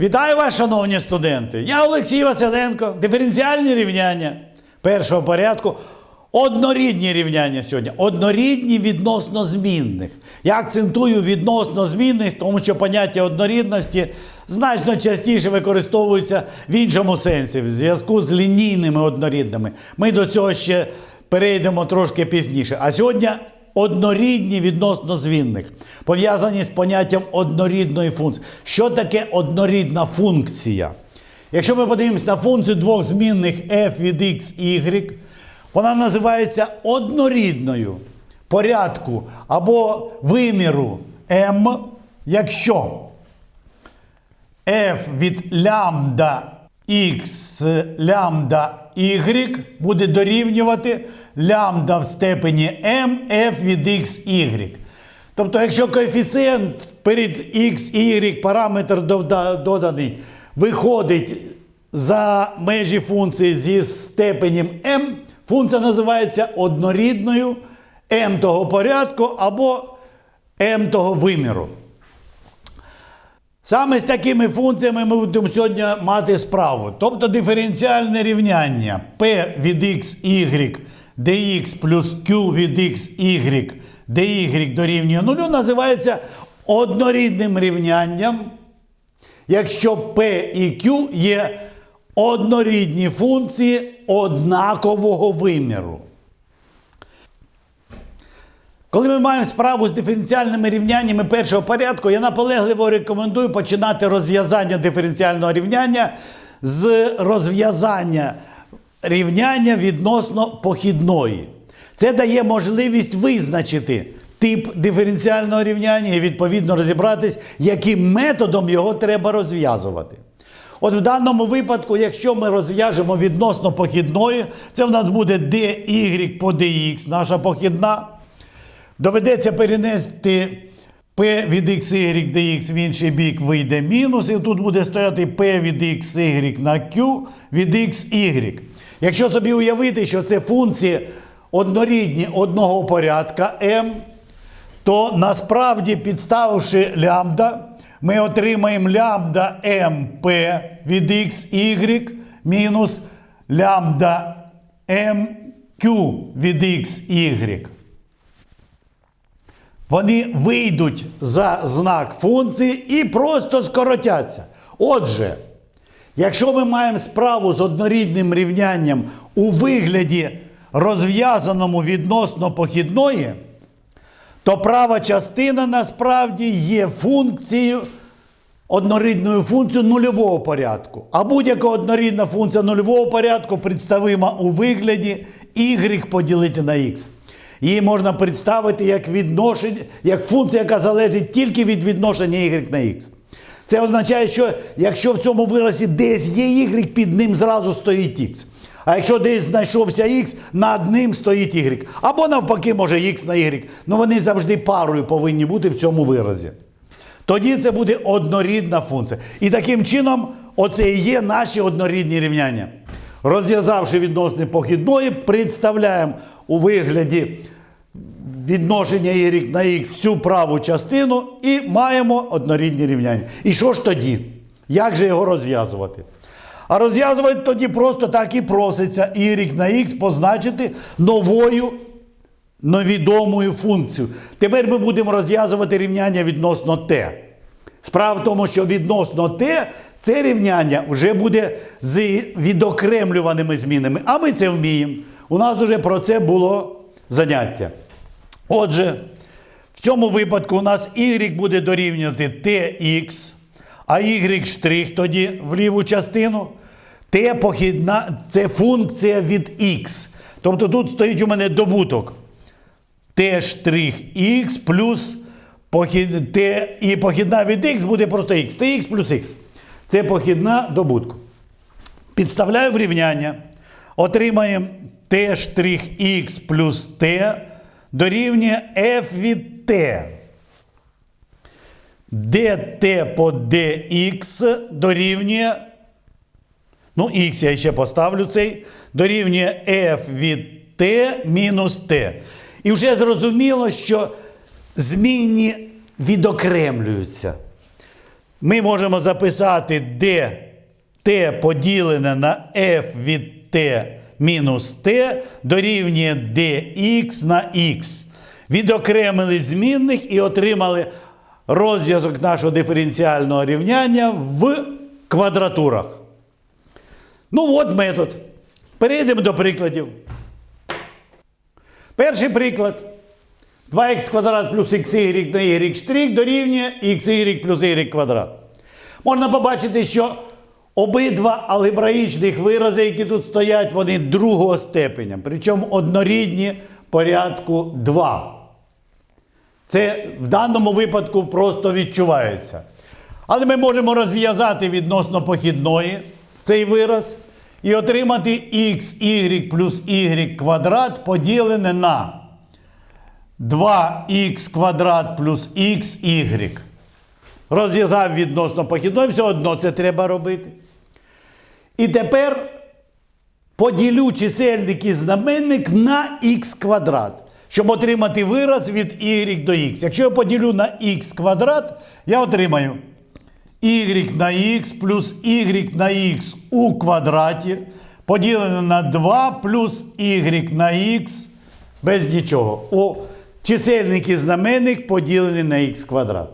Вітаю вас, шановні студенти! Я Олексій Василенко. Диференціальні рівняння першого порядку. Однорідні рівняння сьогодні. Однорідні відносно змінних. Я акцентую відносно змінних, тому що поняття однорідності значно частіше використовується в іншому сенсі, в зв'язку з лінійними однорідними. Ми до цього ще перейдемо трошки пізніше. А сьогодні однорідні відносно звінних, пов'язані з поняттям однорідної функції. Що таке однорідна функція? Якщо ми подивимося на функцію двох змінних f від x, y, вона називається однорідною порядку або виміру m, якщо f від лямбда x лямбда y буде дорівнювати лямбда в степені m f від x y. Тобто, якщо коефіцієнт перед x y параметр доданий виходить за межі функції зі степенем m, функція називається однорідною m того порядку або m того виміру. Саме з такими функціями ми будемо сьогодні мати справу. Тобто диференціальне рівняння p від x, y dx плюс q від x, y dy дорівнює нулю називається однорідним рівнянням, якщо p і q є однорідні функції однакового виміру. Коли ми маємо справу з диференціальними рівняннями першого порядку, я наполегливо рекомендую починати розв'язання диференціального рівняння з розв'язання рівняння відносно похідної. Це дає можливість визначити тип диференціального рівняння і відповідно розібратись, яким методом його треба розв'язувати. От в даному випадку, якщо ми розв'яжемо відносно похідної, це в нас буде dy по dx, наша похідна. Доведеться перенести p від xy dx в інший бік вийде мінус, і тут буде стояти p від xy на q від xy. Якщо собі уявити, що це функції однорідні одного порядка m, то насправді, підставивши лямбда, ми отримаємо лямбда mp від xy мінус лямбда mq від xy. Вони вийдуть за знак функції і просто скоротяться. Отже, якщо ми маємо справу з однорідним рівнянням у вигляді розв'язаному відносно похідної, то права частина насправді є функцією, однорідною функцією нульового порядку. А будь-яка однорідна функція нульового порядку представима у вигляді y поділити на x. Її можна представити як як функція, яка залежить тільки від відношення y на x. Це означає, що якщо в цьому виразі десь є y, під ним зразу стоїть x. А якщо десь знайшовся x, над ним стоїть y. Або навпаки, може x на y. Ну вони завжди парою повинні бути в цьому виразі. Тоді це буде однорідна функція. І таким чином, оце і є наші однорідні рівняння. Розв'язавши відносини похідної, представляємо у вигляді відношення y на x всю праву частину і маємо однорідні рівняння. І що ж тоді? Як же його розв'язувати? А розв'язувати тоді просто так і проситься y на x позначити новою невідомою функцією. Тепер ми будемо розв'язувати рівняння відносно t. Справа в тому, що відносно t це рівняння вже буде з відокремлюваними змінами. А ми це вміємо. У нас вже про це було заняття. Отже, в цьому випадку у нас y буде дорівнювати tx, а y штрих тоді в ліву частину. T похідна це функція від x. Тобто тут стоїть у мене добуток t штрих x плюс похід, t, і похідна від x буде просто x. tx плюс x. Це похідна добутку. Підставляю в рівняння. Отримаємо t штрих x плюс t дорівнює f від t. dt по dx дорівнює. Ну, x я ще поставлю цей. Дорівнює f від t мінус t. І вже зрозуміло, що змінні відокремлюються. ми можемо записати, де t поділене на f від t мінус t дорівнює dx на x. Відокремили змінних і отримали розв'язок нашого диференціального рівняння в квадратурах. Ну, от метод. Перейдемо до прикладів. Перший приклад. 2х квадрат плюс xy на y штрих дорівнює xy плюс y квадрат. Можна побачити, що обидва алгебраїчних вирази, які тут стоять, вони другого степеня. Причому однорідні порядку 2. Це в даному випадку просто відчувається. Але ми можемо розв'язати відносно похідної цей вираз і отримати xy плюс y квадрат поділене на 2х квадрат плюс xy. Розв'язав відносно похідної, все одно це треба робити. І тепер поділю чисельник і знаменник на х квадрат, щоб отримати вираз від y до х. Якщо я поділю на х квадрат, я отримаю y на х плюс y на х у квадраті поділене на 2 плюс y на х без нічого. О, чисельник і знаменник поділений на х квадрат.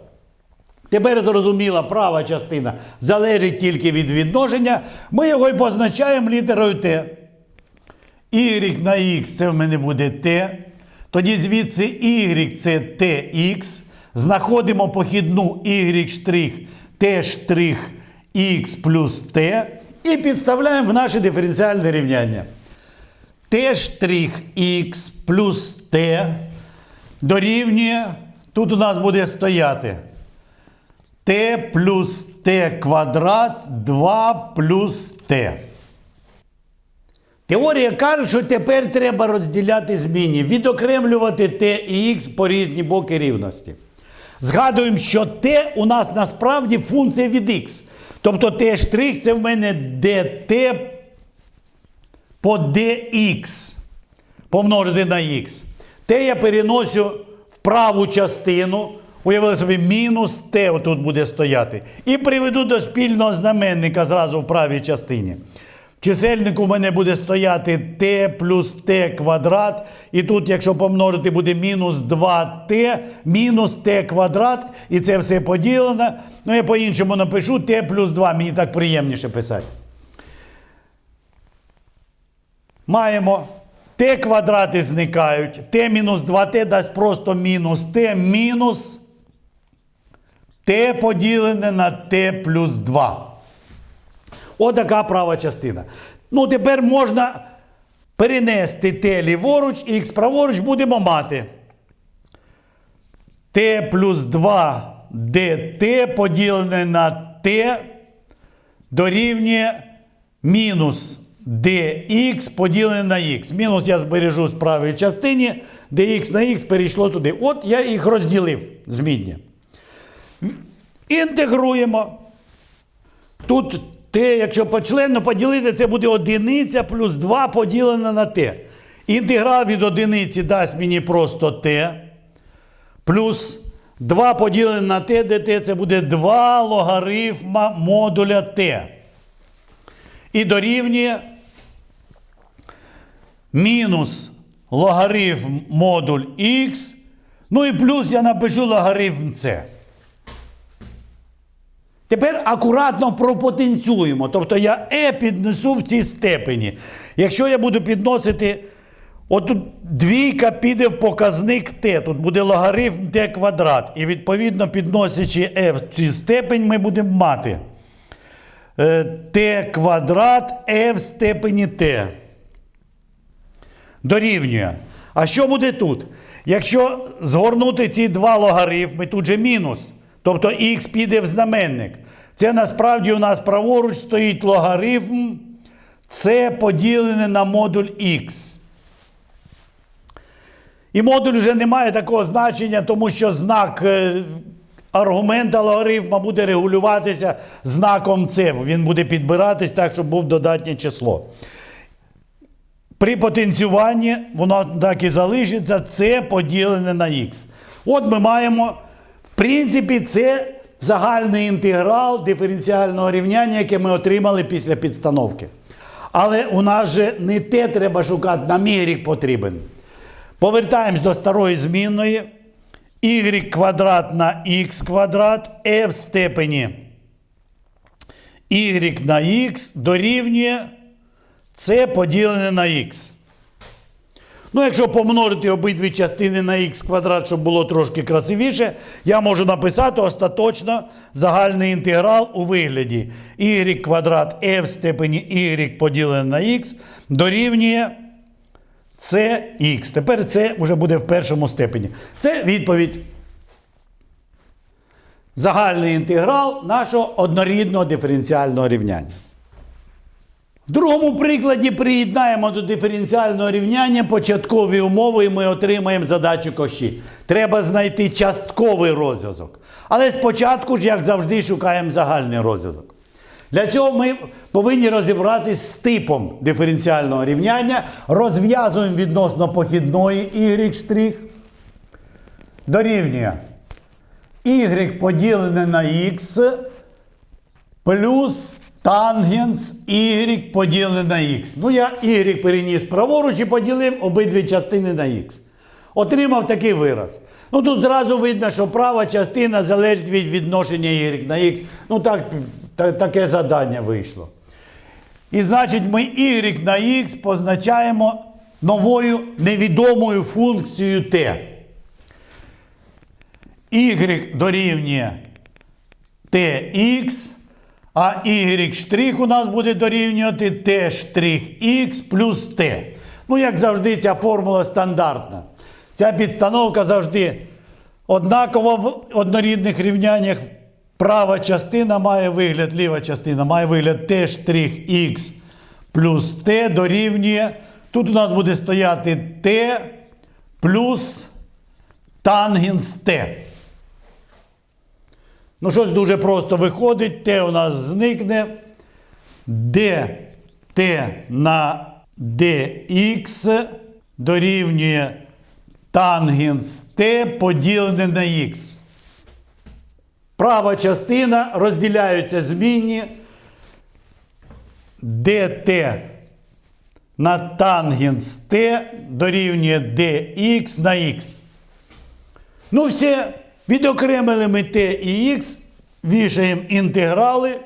Тепер зрозуміла, права частина залежить тільки від відношення. Ми його і позначаємо літерою Т. Y на Х це в мене буде Т. Тоді звідси Y це TX. Знаходимо похідну Y штрих T плюс Т. І підставляємо в наше диференціальне рівняння. Т-Х плюс Т дорівнює. Тут у нас буде стояти t плюс t квадрат 2 плюс t. Теорія каже, що тепер треба розділяти змінні, відокремлювати t і x по різні боки рівності. Згадуємо, що t у нас насправді функція від x. Тобто t це в мене dt по dx помножити на x. T я переносю в праву частину. Уявили собі, мінус t отут буде стояти. І приведу до спільного знаменника зразу в правій частині. В чисельнику в мене буде стояти t плюс t квадрат. І тут, якщо помножити, буде мінус 2t, мінус t квадрат. І це все поділено. Ну, я по-іншому напишу t плюс 2. Мені так приємніше писати. Маємо t квадрати зникають. t мінус 2t дасть просто мінус t мінус t поділене на t плюс 2. Отака права частина. Ну, тепер можна перенести t ліворуч і х праворуч будемо мати. t плюс 2 dt поділене на t дорівнює мінус dx поділене на х. Мінус я збережу в правій частині, dx на х перейшло туди. От я їх розділив змінні. Інтегруємо. Тут t, якщо почленно поділити, це буде одиниця плюс 2 поділене на t. Інтеграл від одиниці дасть мені просто t. Плюс 2 поділене на t, де t це буде 2 логарифма модуля t. І дорівнює мінус логарифм модуль х. Ну і плюс я напишу логарифм c. Тепер акуратно пропотенціюємо. Тобто я е піднесу в цій степені. Якщо я буду підносити, отут двійка піде в показник t, тут буде логарифм t квадрат. І відповідно, підносячи e в цій степень, ми будемо мати t квадрат e в степені t. Дорівнює. А що буде тут? Якщо згорнути ці два логарифми, тут же мінус. Тобто х піде в знаменник. Це насправді у нас праворуч стоїть логарифм. Це поділене на модуль х. І модуль вже не має такого значення, тому що знак е, аргумента логарифма буде регулюватися знаком С. Він буде підбиратись так, щоб був додатнє число. При потенціюванні воно так і залишиться, це поділене на х. От ми маємо, принципі, це загальний інтеграл диференціального рівняння, яке ми отримали після підстановки. Але у нас же не те треба шукати, нам y потрібен. Повертаємось до старої змінної. y квадрат на x квадрат e в степені y на x дорівнює c поділене на x. Ну, якщо помножити обидві частини на х квадрат, щоб було трошки красивіше, я можу написати остаточно загальний інтеграл у вигляді y квадрат e в степені y поділене на x дорівнює cx. Тепер це вже буде в першому степені. Це відповідь. Загальний інтеграл нашого однорідного диференціального рівняння. В другому прикладі приєднаємо до диференціального рівняння початкові умови, і ми отримаємо задачу коші. Треба знайти частковий розв'язок. Але спочатку ж, як завжди, шукаємо загальний розв'язок. Для цього ми повинні розібратись з типом диференціального рівняння, розв'язуємо відносно похідної y' дорівнює y поділене на x плюс тангенс y поділене на x. Ну, я y переніс праворуч і поділив обидві частини на x. Отримав такий вираз. Ну тут зразу видно, що права частина залежить від відношення y на x. Ну так, та- таке задання вийшло. І значить, ми y на x позначаємо новою невідомою функцією t. y дорівнює tx, а y у нас буде дорівнювати t плюс t. Ну, як завжди, ця формула стандартна. Ця підстановка завжди однакова в однорідних рівняннях. Права частина має вигляд, ліва частина має вигляд t плюс t дорівнює. Тут у нас буде стояти t плюс тангенс t. Ну, щось дуже просто виходить, Т у нас зникне. dt на dx дорівнює тангенс t поділене на х. Права частина розділяються змінні dt на тангенс t дорівнює dx на х. Ну, все, відокремили ми t і x, вішаємо інтеграли.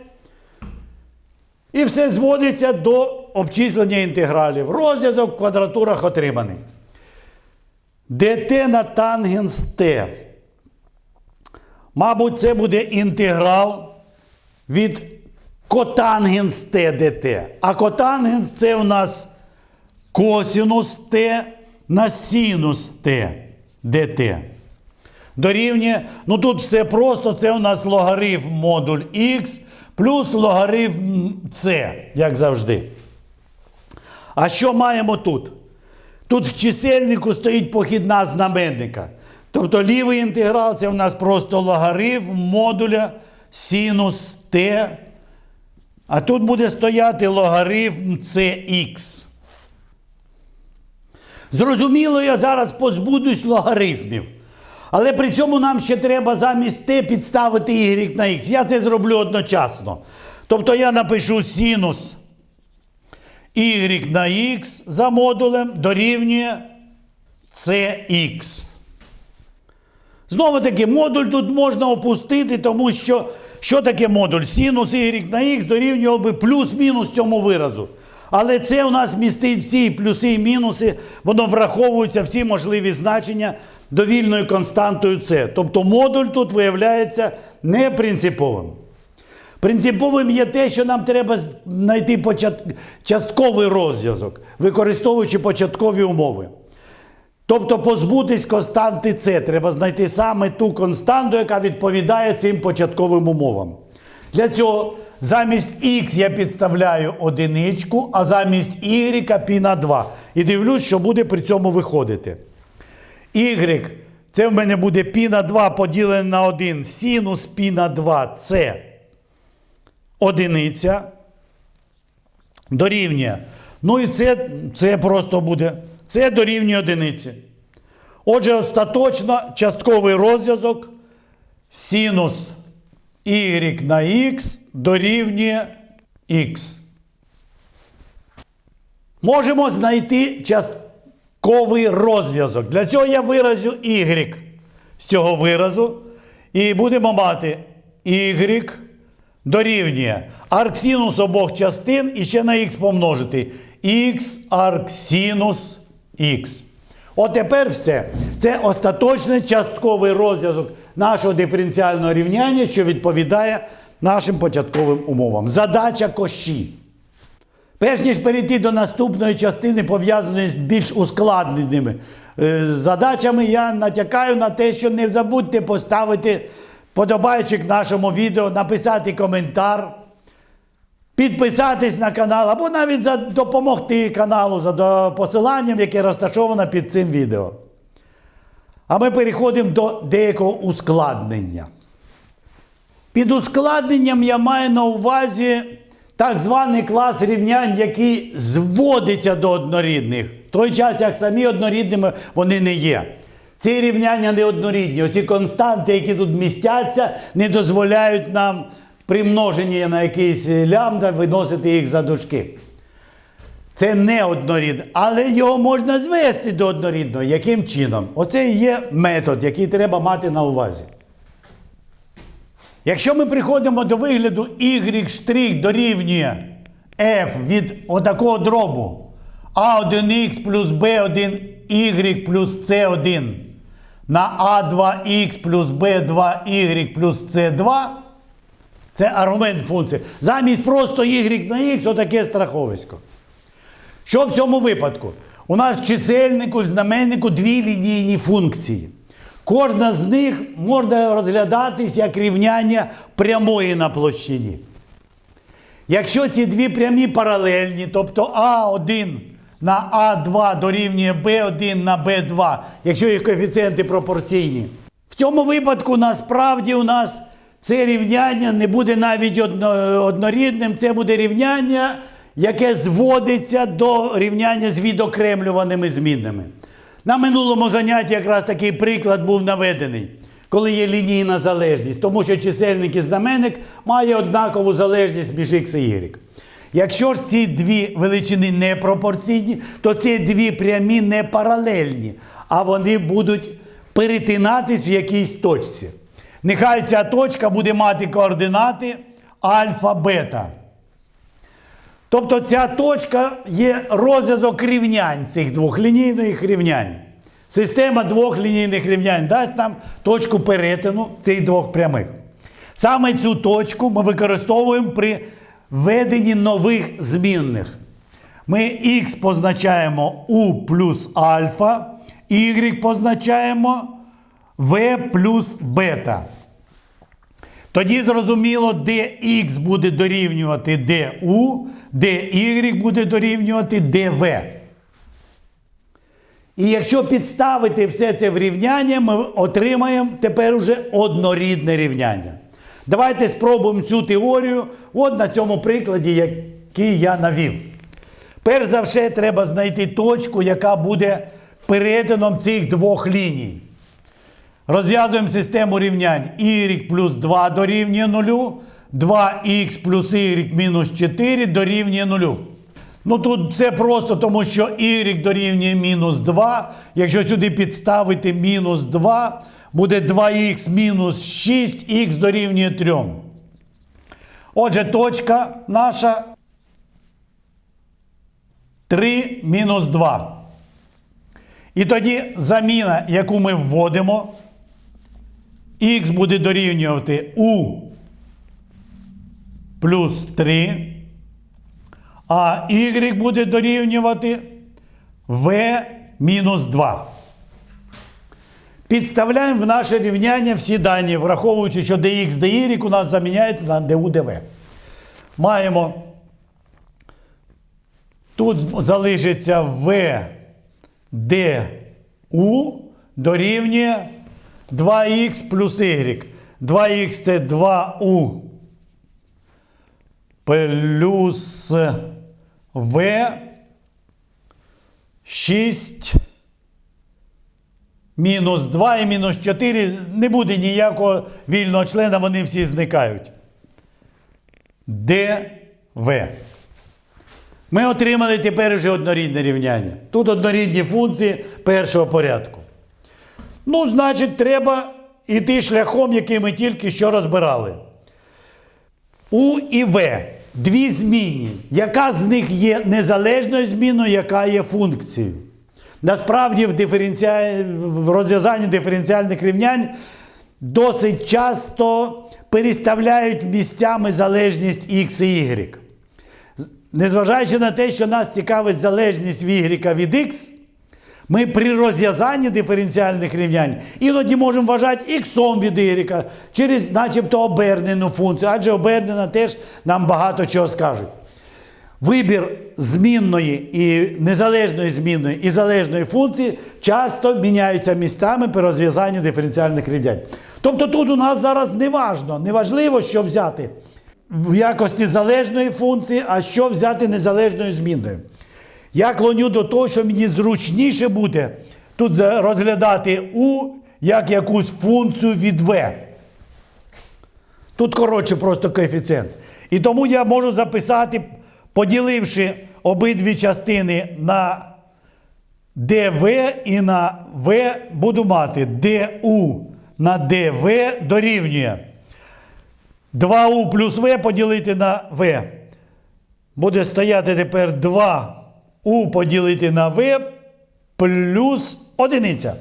І все зводиться до обчислення інтегралів. Розв'язок в квадратурах отриманий. dt на тангенс t. Мабуть, це буде інтеграл від котангенс t dt. А котангенс це у нас косінус t на синус t dt. Дорівнює, ну тут все просто, це у нас логарифм модуль x плюс логарифм c, як завжди. А що маємо тут? Тут в чисельнику стоїть похідна знаменника. Тобто лівий інтеграл це у нас просто логарифм модуля синус t. А тут буде стояти логарифм cx. Зрозуміло, я зараз позбудусь логарифмів. Але при цьому нам ще треба замість t підставити y на x. Я це зроблю одночасно. Тобто я напишу синус y на x за модулем дорівнює cx. Знову таки, модуль тут можна опустити, тому що що таке модуль? Синус y на x дорівнював би плюс-мінус цьому виразу. Але це у нас містить всі плюси і мінуси, воно враховується всі можливі значення довільною константою С. Тобто модуль тут виявляється не принциповим. Принциповим є те, що нам треба знайти почат... частковий розв'язок, використовуючи початкові умови. Тобто позбутись константи С. Треба знайти саме ту константу, яка відповідає цим початковим умовам. Для цього замість х я підставляю одиничку, а замість y пі на 2. І дивлюсь, що буде при цьому виходити. Y це в мене буде пі на 2 поділене на 1. Синус пі на 2 це одиниця. Дорівнює. Ну і це, це просто буде. Це дорівнює одиниці. Отже, остаточно частковий розв'язок синус y на x дорівнює x. Можемо знайти частковий розв'язок. Для цього я виразю y з цього виразу. І будемо мати y дорівнює арксинус обох частин і ще на х помножити. x арксинус х. От тепер все. Це остаточний частковий розв'язок нашого диференціального рівняння, що відповідає нашим початковим умовам. Задача кощі. Перш ніж перейти до наступної частини, пов'язаної з більш ускладненими е, задачами, я натякаю на те, що не забудьте поставити подобайчик нашому відео, написати коментар, підписатись на канал або навіть за допомогти каналу за посиланням, яке розташовано під цим відео. А ми переходимо до деякого ускладнення. Під ускладненням я маю на увазі так званий клас рівнянь, який зводиться до однорідних, в той час, як самі однорідними вони не є. Ці рівняння не однорідні. Оці константи, які тут містяться, не дозволяють нам при множенні на якийсь лямбда виносити їх за дужки. Це не однорідне, але його можна звести до однорідного. Яким чином? Оце і є метод, який треба мати на увазі. Якщо ми приходимо до вигляду y дорівнює f від отакого дробу a1x плюс b1y плюс c1 на a2x плюс b2y плюс c2, це аргумент функції. Замість просто y на x отаке страховисько. Що в цьому випадку? У нас в чисельнику, в знаменнику дві лінійні функції. Кожна з них можна розглядатись як рівняння прямої на площині. Якщо ці дві прямі паралельні, тобто А1 на А2 дорівнює Б1 на Б2, якщо їх коефіцієнти пропорційні, в цьому випадку насправді у нас це рівняння не буде навіть одно- однорідним, це буде рівняння, яке зводиться до рівняння з відокремлюваними змінними. На минулому занятті якраз такий приклад був наведений, коли є лінійна залежність, тому що чисельник і знаменник має однакову залежність між x і y. Якщо ж ці дві величини не пропорційні, то ці дві прямі не паралельні, а вони будуть перетинатись в якійсь точці. Нехай ця точка буде мати координати альфа, бета. Тобто ця точка є розв'язок рівнянь цих двох лінійних рівнянь. Система двох лінійних рівнянь дасть нам точку перетину цих двох прямих. Саме цю точку ми використовуємо при введенні нових змінних. Ми х позначаємо u плюс альфа, y позначаємо v плюс бета. Тоді зрозуміло, де х буде дорівнювати du, де y буде дорівнювати dv. І якщо підставити все це в рівняння, ми отримаємо тепер уже однорідне рівняння. Давайте спробуємо цю теорію от на цьому прикладі, який я навів. Перш за все, треба знайти точку, яка буде перетином цих двох ліній. Розв'язуємо систему рівнянь y плюс 2 дорівнює 0, 2х плюс y мінус 4 дорівнює 0. Ну тут все просто, тому що y дорівнює мінус 2. Якщо сюди підставити мінус 2, буде 2х мінус 6, х дорівнює 3. Отже, точка наша 3 мінус 2. І тоді заміна, яку ми вводимо, х буде дорівнювати u плюс 3, а y буде дорівнювати v мінус 2. Підставляємо в наше рівняння всі дані, враховуючи, що dx, dy у нас заміняється на du, dv. Маємо. Тут залишиться v du дорівнює 2х плюс y. 2х це 2u плюс v 6 мінус 2 і мінус 4 не буде ніякого вільного члена, вони всі зникають. ДВ. Ми отримали тепер вже однорідне рівняння. Тут однорідні функції першого порядку. Ну, значить, треба йти шляхом, який ми тільки що розбирали. У і В. Дві змінні. Яка з них є незалежною зміною, яка є функцією? Насправді, в, диференціа... в розв'язанні диференціальних рівнянь досить часто переставляють місцями залежність X і Y. Незважаючи на те, що нас цікавить залежність в Y від X, ми при розв'язанні диференціальних рівнянь іноді можемо вважати іксом від y через начебто обернену функцію, адже обернена теж нам багато чого скажуть. Вибір змінної і незалежної змінної і залежної функції часто міняються містами при розв'язанні диференціальних рівнянь. Тобто тут у нас зараз не важно, не важливо, що взяти в якості залежної функції, а що взяти незалежною змінною. Я клоню до того, що мені зручніше буде тут розглядати У як якусь функцію від В. Тут коротше просто коефіцієнт. І тому я можу записати, поділивши обидві частини на ДВ і на В, буду мати ДУ на ДВ дорівнює 2У плюс В поділити на В. Буде стояти тепер 2У поділити на В плюс одиниця.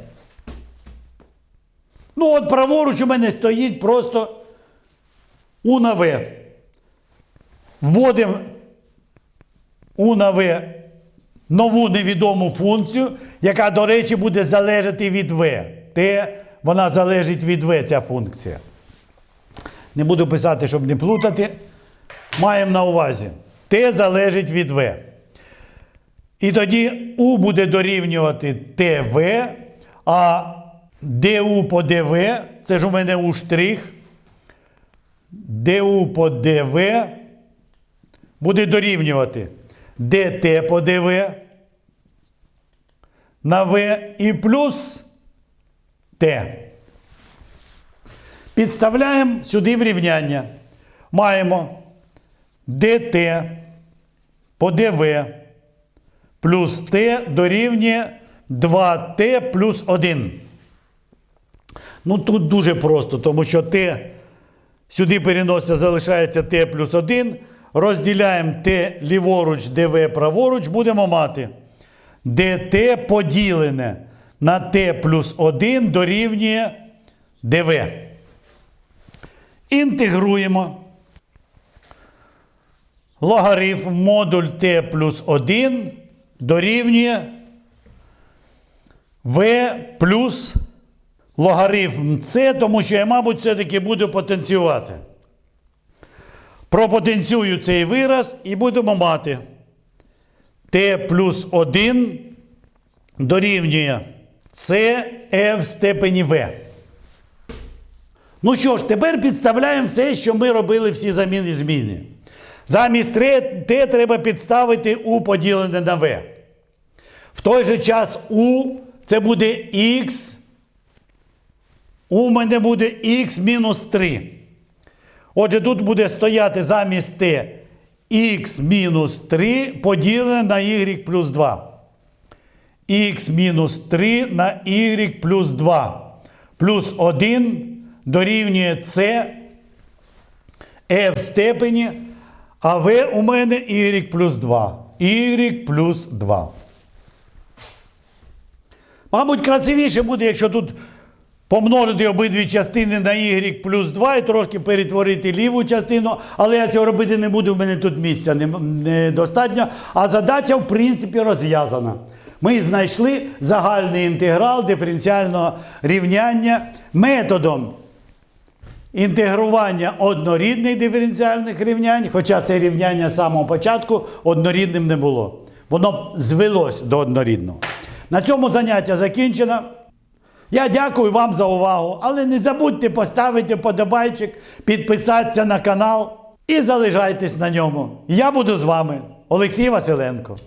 Ну, от праворуч у мене стоїть просто У на В. Вводимо У на В нову невідому функцію, яка, до речі, буде залежати від В. Те, вона залежить від В, ця функція. Не буду писати, щоб не плутати. Маємо на увазі. Т залежить від В. І тоді У буде дорівнювати ТВ, а ДУ по ДВ, це ж у мене У штрих. ДУ по ДВ буде дорівнювати ДТ по ДВ на В і плюс Т. Підставляємо сюди в рівняння. Маємо ДТ по ДВ плюс Т дорівнює 2Т плюс 1. Ну тут дуже просто, тому що Т сюди переноситься, залишається Т плюс 1. Розділяємо Т ліворуч, ДВ праворуч, будемо мати ДТ поділене на Т плюс 1 дорівнює ДВ. Інтегруємо. Логарифм модуль t плюс 1 дорівнює v плюс логарифм c, тому що я, мабуть, все-таки буду потенціювати. Пропотенцюю цей вираз і будемо мати t плюс 1 дорівнює e в степені v. Ну що ж, тепер підставляємо все, що ми робили всі заміни зміни. Замість Т Т треба підставити У поділене на В. В той же час У це буде Х. У мене буде Х мінус 3. Отже, тут буде стояти замість Т Х мінус 3 поділене на Y плюс 2. Х мінус 3 на Y плюс 2. Плюс 1 дорівнює С Е в степені, а В у мене Y плюс 2. Y плюс 2. Мабуть, красивіше буде, якщо тут помножити обидві частини на y плюс 2 і трошки перетворити ліву частину, але я цього робити не буду, в мене тут місця недостатньо. А задача, в принципі, розв'язана. Ми знайшли загальний інтеграл диференціального рівняння методом інтегрування однорідних диференціальних рівнянь, хоча це рівняння з самого початку однорідним не було. Воно звелось до однорідного. На цьому заняття закінчено. Я дякую вам за увагу, але не забудьте поставити подобайчик, підписатися на канал і залишайтесь на ньому. Я буду з вами, Олексій Василенко.